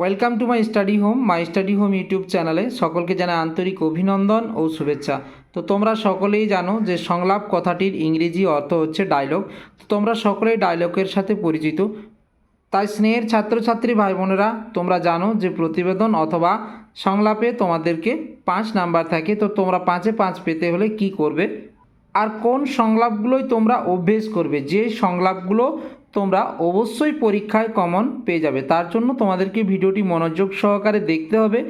Welcome to my study home my study home YouTube চ্যানেলে সকলকে জানাই আন্তরিক অভিনন্দন ও শুভেচ্ছা। তো তোমরা সকলেই জানো যে সংলাপ কথাটির ইংরেজি অর্থ হচ্ছে ডায়লগ তো তোমরা সকলেই ডায়লগের সাথে পরিচিত। তাই স্নেহের ছাত্রছাত্রী ভাই বোনেরা তোমরা জানো যে প্রতিবেদন অথবা সংলাপে তোমাদেরকে পাঁচ নাম্বার থাকে। তো তোমরা পাঁচে পাঁচ পেতে হলে কি করবে? আর কোন সংলাপগুলোই তোমরা অভ্যেস করবে? যে সংলাপগুলো তোমরা অবশ্যই পরীক্ষায় কমন পেয়ে যাবে। তার জন্য তোমাদেরকে ভিডিওটি মনোযোগ সহকারে দেখতে হবে।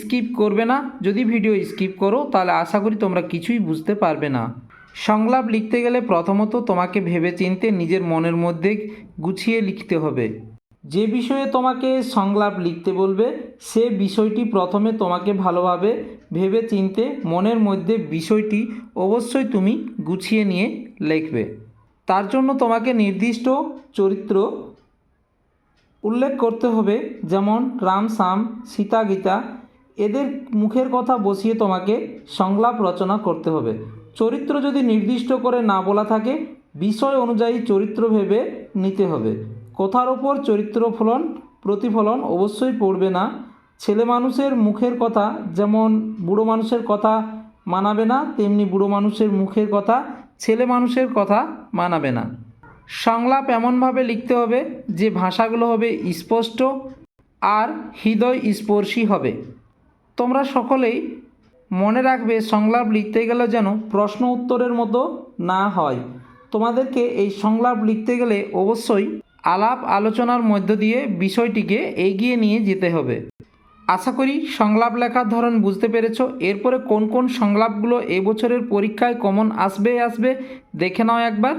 স্কিপ করবে না। যদি ভিডিও স্কিপ করো, তাহলে আশা করি তোমরা কিছুই বুঝতে পারবে না। সংলাপ লিখতে গেলে প্রথমত তোমাকে ভেবে চিনতে নিজের মনের মধ্যে গুছিয়ে লিখতে হবে। যে বিষয়ে তোমাকে সংলাপ লিখতে বলবে, সে বিষয়টি প্রথমে তোমাকে ভালোভাবে ভেবে চিনতে মনের মধ্যে বিষয়টি অবশ্যই তুমি গুছিয়ে নিয়ে লিখবে। তার জন্য তোমাকে নির্দিষ্ট চরিত্র উল্লেখ করতে হবে, যেমন রাম, সাম, সীতা, গীতা। এদের মুখের কথা বসিয়ে তোমাকে সংলাপ রচনা করতে হবে। চরিত্র যদি নির্দিষ্ট করে না বলা থাকে, বিষয় অনুযায়ী চরিত্র ভেবে নিতে হবে। কথার ওপর চরিত্র ফলন, প্রতিফলন অবশ্যই পড়বে না। ছেলে মানুষের মুখের কথা, যেমন বুড়ো মানুষের কথা মানাবে না, তেমনি বুড়ো মানুষের মুখের কথা ছেলে মানুষের কথা মানাবে না। সংলাপ এমনভাবে লিখতে হবে যে ভাষাগুলো হবে স্পষ্ট আর হৃদয় স্পর্শী হবে। তোমরা সকলেই মনে রাখবে সংলাপ লিখতে গেলে যেন প্রশ্ন উত্তরের মতো না হয়। তোমাদেরকে এই সংলাপ লিখতে গেলে অবশ্যই আলাপ আলোচনার মধ্য দিয়ে বিষয়টিকে এগিয়ে নিয়ে যেতে হবে। আশা করি সংলাপ লেখার ধরন বুঝতে পেরেছ। এরপরে কোন কোন সংলাপগুলো এবছরের পরীক্ষায় কমন আসবে আসবে, দেখে নাও একবার।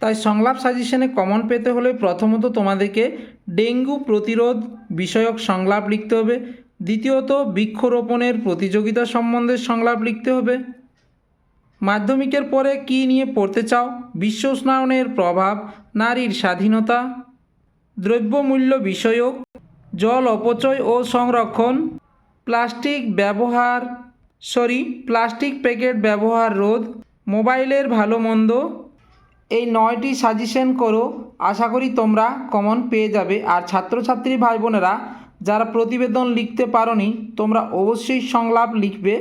তাই সংলাপ সাজেশনে কমন পেতে হলে প্রথমত তোমাদেরকে ডেঙ্গু প্রতিরোধ বিষয়ক সংলাপ লিখতে হবে। দ্বিতীয়ত বৃক্ষরোপণের প্রতিযোগিতা সম্বন্ধে সংলাপ লিখতে হবে। মাধ্যমিকের পরে কি নিয়ে পড়তে চাও? বিশ্ব উষ্ণায়নের প্রভাব, নারীর স্বাধীনতা, দ্রব্যমূল্য বিষয়ক জল অপচয় ও সংরক্ষণ, প্লাস্টিক ব্যবহার সরি প্লাস্টিক প্যাকেট ব্যবহার রোধ, মোবাইলের ভালো মন্দ, এই নয়টি সাজেশন করো। আশা করি তোমরা কমন পেয়ে যাবে। আর ছাত্রছাত্রী ভাই বোনেরা যারা প্রতিবেদন লিখতে পারোনি, তোমরা অবশ্যই সংলাপ লিখবে।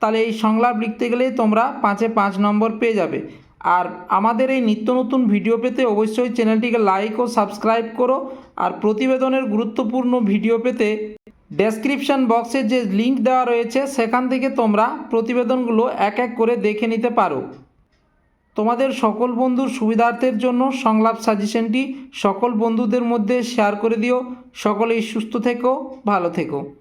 তাহলে এই সংলাপ লিখতে গেলে তোমরা পাঁচে পাঁচ নম্বর পেয়ে যাবে। আর আমাদের এই নিত্য নতুন ভিডিও পেতে অবশ্যই চ্যানেলটিকে লাইক ও সাবস্ক্রাইব করো আর প্রতিবেদনের গুরুত্বপূর্ণ ভিডিও পেতে ডেসক্রিপশন বক্সে যে লিংক দেওয়া রয়েছে, সেখান থেকে তোমরা প্রতিবেদনগুলো এক এক করে দেখে নিতে পারো। তোমাদের সকল বন্ধুর সুবিধার্থের জন্য সংলাপ সাজেশনটি সকল বন্ধুদের মধ্যে শেয়ার করে দিও। সকলেই সুস্থ থেকো, ভালো থেকো।